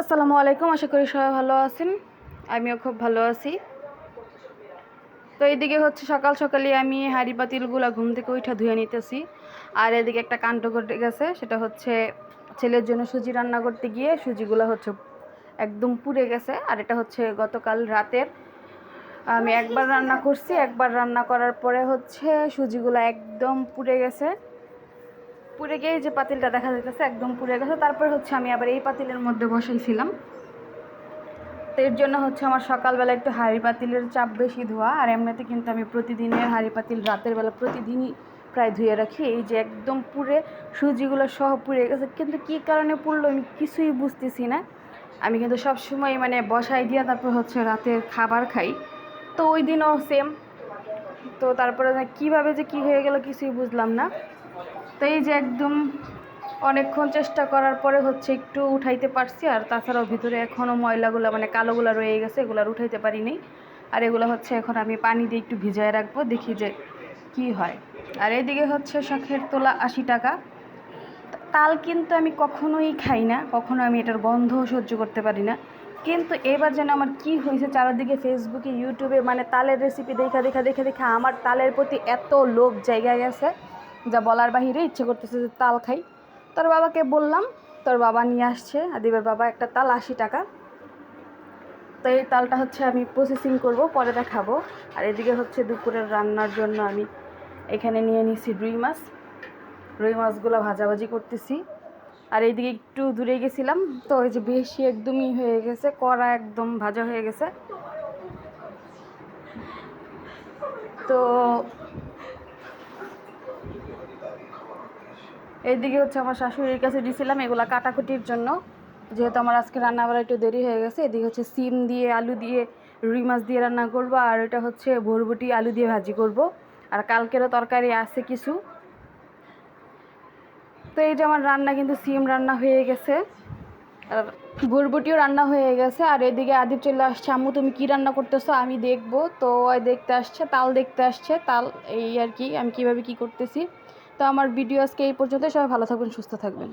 আসসালামু আলাইকুম, আশা করি সবাই ভালো আছেন। আমিও খুব ভালো আছি। তো এইদিকে হচ্ছে সকাল সকালে আমি হাঁড়ি পাতিলগুলো ঘুম থেকে উঠা ধুয়ে নিতেছি। আর এদিকে একটা কাণ্ড ঘটে গেছে, সেটা হচ্ছে ছেলের জন্য সুজি রান্না করতে গিয়ে সুজিগুলো হচ্ছে একদম পুড়ে গেছে। আর এটা হচ্ছে গতকাল রাতের। আমি একবার রান্না করছি, একবার রান্না করার পরে হচ্ছে সুজিগুলো একদম পুড়ে গেছে। পুড়ে গিয়ে যে পাতিলটা দেখা যাইতেছে, একদম পুড়ে গেছে। তারপর হচ্ছে আমি আবার এই পাতিলের মধ্যে বসাইছিলাম। তো এর জন্য হচ্ছে আমার সকালবেলা একটু হাঁড়ি পাতিলের চাপ বেশি ধোয়া, আর এমনিতে কিন্তু আমি প্রতিদিনের হাঁড়ি পাতিল রাতের বেলা প্রতিদিনই প্রায় ধুয়ে রাখি। এই যে একদম পুড়ে, সুজিগুলো সহ পুড়ে গেছে। কিন্তু কী কারণে পুড়লো আমি কিছুই বুঝতেছি না। আমি কিন্তু সব সময় মানে বসাই দিয়ে তারপর হচ্ছে রাতের খাবার খাই। তো ওই দিনও সেম তো তারপরে কীভাবে যে কী হয়ে গেল কিছুই বুঝলাম না। তো এই যে একদম অনেকক্ষণ চেষ্টা করার পরে হচ্ছে একটু উঠাইতে পারছি, আর তাছাড়াও ভিতরে এখনও ময়লাগুলো মানে কালোগুলো রয়ে গেছে, এগুলো আর উঠাইতে পারিনি। আর এগুলো হচ্ছে এখন আমি পানি দিয়ে একটু ভিজায় রাখব, দেখি যে কি হয়। আর এদিকে হচ্ছে শখের তোলা আশি টাকা। তাল কিন্তু আমি কখনোই খাই না, কখনো আমি এটার গন্ধও সহ্য করতে পারি না। কিন্তু এবার যেন আমার কি হয়েছে, চারিদিকে ফেসবুকে ইউটিউবে মানে তালের রেসিপি দেখা দেখা, দেখে দেখে, আমার তালের প্রতি এত লোভ জায়গা গেছে। যা বলার বাহিরে ইচ্ছে করতেছে যে তাল খাই। তোর বাবাকে বললাম, তোর বাবা নিয়ে আসছে। আদিবের বাবা একটা তাল আশি টাকা। তো এই তালটা হচ্ছে আমি প্রসেসিং করব, পরে দেখাবো। আর এদিকে হচ্ছে দুপুরের রান্নার জন্য আমি এখানে নিয়ে নিছি রুই মাছ। রুই মাছগুলো ভাজাভাজি করতেছি। আর এইদিকে একটু দূরে গেছিলাম, তো ওই যে বেশি একদমই হয়ে গেছে, কড়া একদম ভাজা হয়ে গেছে। তো এইদিকে হচ্ছে আমার শাশুড়ির কাছে দিয়েছিলাম এগুলো কাটাকুটির জন্য। যেহেতু আমার আজকে রান্না করা একটু দেরি হয়ে গেছে, এদিকে হচ্ছে সিম দিয়ে, আলু দিয়ে, রুই মাছ দিয়ে রান্না করব, আর এটা হচ্ছে ভরবটি আলু দিয়ে ভাজি করব। আর কালকেরও তরকারি আছে কিছু। তো এই যে আমার রান্না কিন্তু সিম রান্না হয়ে গেছে। আর ভরবটিও রান্না হয়ে গেছে, আর এদিকে আদিব চলে আসছে, আম্মু, তুমি কি রান্না করতেছো? আমি দেখব। তো ওই দেখতে আসছে, তাল দেখতে আসছে, তাল এই আর কি, আমি কীভাবে কি করতেছি। তো আমার ভিডিও আজকে এই পর্যন্ত সবাই ভালো থাকবেন সুস্থ থাকবেন।